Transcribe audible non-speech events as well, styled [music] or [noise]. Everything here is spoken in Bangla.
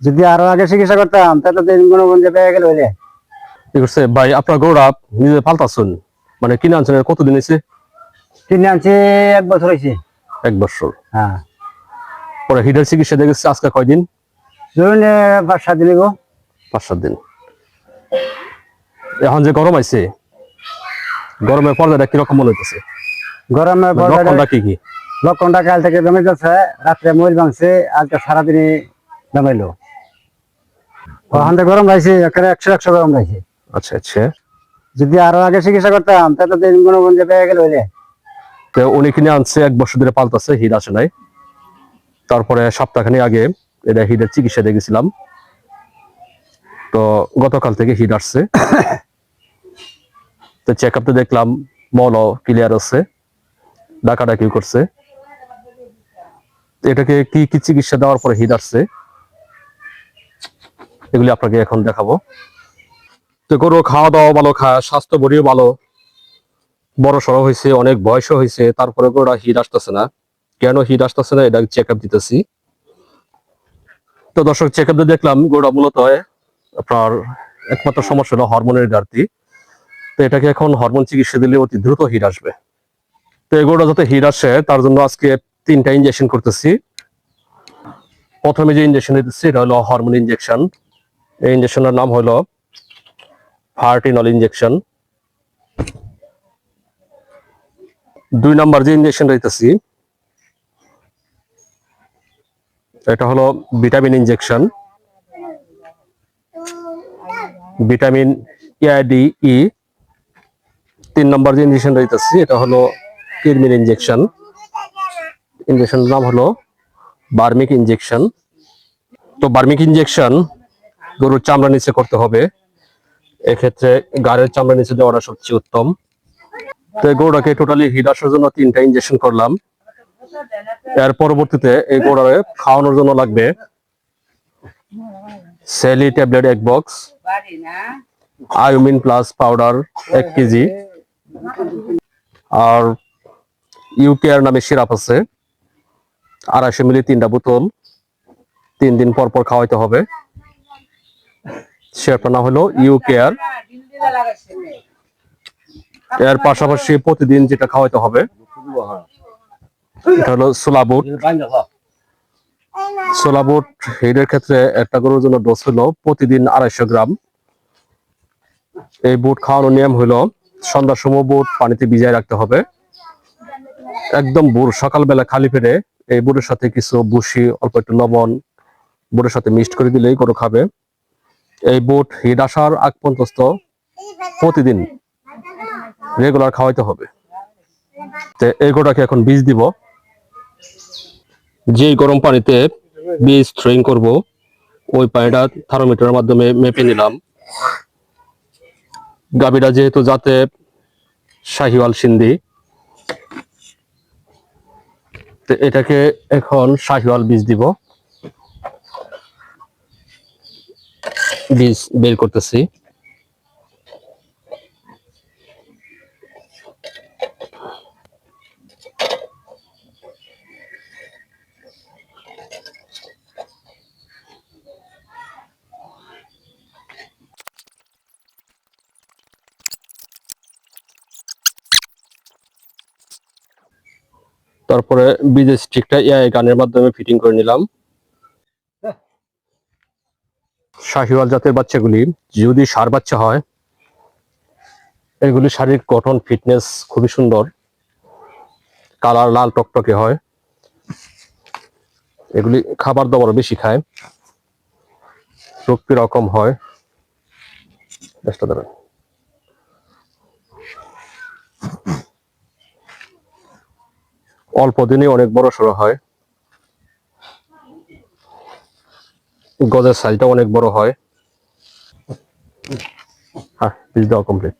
যদি আরও আগে চিকিৎসা করতাম তাহলে তো কোনো গণগঞ্জে পেয়ে গেল হইলে ঠিক আছে ভাই আপনার গরুটা নিজে পাল্টাছুন মানে কিনে আনছেন? কতদিন হয়েছে? কিনে আনছি এক বছর হয়েছে। এক বছর। হ্যাঁ। পরে হিডের চিকিৎসা দেখেছি আজকে কয়দিন? ধরুন পাঁচ সাত দিন গো পাঁচ সাত দিন। এখন যে গরম আইছে গরমের পর্যায়টা কীরকম মনে হইতেছে? গরমের পর লক্ষণটা কি কি? লক্ষণটা কাল থেকে জমে যাচ্ছে রাত্রে ময়ূর ভাঙছে আজকে সারাদিনই জমাইলো গরম রাখছে একেবারে একশো একশো গরম রাখছে আচ্ছা আচ্ছা। যদি আরও আগে চিকিৎসা করতাম তাহলে তো পেয়ে গেল হইলে তো উনি কিনে আনছে এক বছর ধরে পাল্টাছে হিট আসে নাই। তারপরে সপ্তাহখানি আগে এটা হিটের চিকিৎসা দেখেছিলাম তো গতকাল থেকে হিট আসছে। [coughs] তো চেক আপতে দেখলাম মল ক্লিয়ার আছে। ডাকাডাকি করছে। এটাকে কি কি চিকিৎসা দেওয়ার পরে হিট আসছে? এগুলি আপনাকে এখন দেখাবো। তো গরু খাওয়া দাওয়া ভালো খায় স্বাস্থ্য বডিও ভালো, বড় সড়ো হয়েছে অনেক বয়সও হয়েছে তারপরে ওরা হিট আসতেছে না। কেন হিট আসতেছে না? এটা চেক আপ দিতেছি। তো দর্শক চেক আপ দেখলাম গোড়া মূলত আপনার একমাত্র সমস্যা হলো হরমোনের ঘাটতি। তো এটাকে এখন হরমোন চিকিৎসা দিলে অতি দ্রুত হিট আসবে। তো এগুলো যাতে হিট আসে, তার জন্য আজকে তিনটা ইনজেকশন করতেছি। প্রথমে যে ইনজেকশন দিতেছি এটা হলো হরমোন ইনজেকশন এই ইনজেকশনের নাম হলো ফার্টিনল ইনজেকশন দুই নাম্বার যে ইনজেকশন দিতেছি এটা হলো vitamin injection vitamin AID E তিন নম্বর যে ইনজেকশন দিতেছি এটা হলো কিরমিন ইনজেকশন ইনজেকশনের নাম হলো বার্মিক ইনজেকশন তো বার্মিক ইনজেকশন গরুর চামড়া নিচে করতে হবে। এক্ষেত্রে গাড়ের চামড়া নিচে দেওয়াটা সবচেয়ে উত্তম। তো এই টোটালি হিট আসার জন্য তিনটা ইঞ্জেকশন করলাম। এর পরবর্তীতে এই গরুটাকে খাওয়ানোর জন্য লাগবে সেলি ট্যাবলেট এক বক্স আয়ুমিন প্লাস পাউডার এক কেজি আর ইউকেআর নামে সিরাপ আছে। আড়াইশো মিলি তিনটা বোতল। তিন দিন পর পর খাওয়াইতে হবে। সিরাপটা নাম হলো ইউকেআর এর পাশাপাশি প্রতিদিন যেটা খাওয়াইতে হবে, এটা হলো সোলাবুট সোলাবুট হেডের ক্ষেত্রে একটা গরুর জন্য ডোজ হলো প্রতিদিন আড়াইশো গ্রাম। এই বুট খাওয়ানোর নিয়ম হলো সন্ধ্যার সময় বুট পানিতে ভিজায় রাখতে হবে। একদম বুট সকালবেলা খালি পেটে এই বুটের সাথে কিছু বুসি অল্প একটু লবণ, বুটের সাথে মিক্সড করে দিলেই গরু খাবে। এই বুট হিট আসার আগ পর্যন্ত প্রতিদিন রেগুলার খাওয়াইতে হবে। তো এই গোটাকে এখন বীজ দিব। যে গরম পানিতে বীজ থ্রোয়িং করব, ওই পানিটা থার্মোমিটারের মাধ্যমে মেপে নিলাম। গাবিটা যেহেতু যাতে শাহিওয়াল সিন্ধি, তো এটাকে এখন শাহিওয়াল বীজ দিব। বীজ বের করতেছি। তারপরে বীজের স্টিকটা এআই গানের মাধ্যমে ফিটিং করে নিলাম। শাহিওয়াল জাতের বাচ্চাগুলি যদি সার বাচ্চা হয়, এগুলি শারীরিক গঠন, ফিটনেস খুবই সুন্দর। কালার লাল টকটকে হয়। এগুলি খাবার দাবার বেশি খায়। রোগ রকম হয়। দেবেন অল্প দিনে অনেক বড় সড়ো হয়। গজের সাইজটা অনেক বড় হয়। হ্যাঁ বিজ দেওয়া কমপ্লিট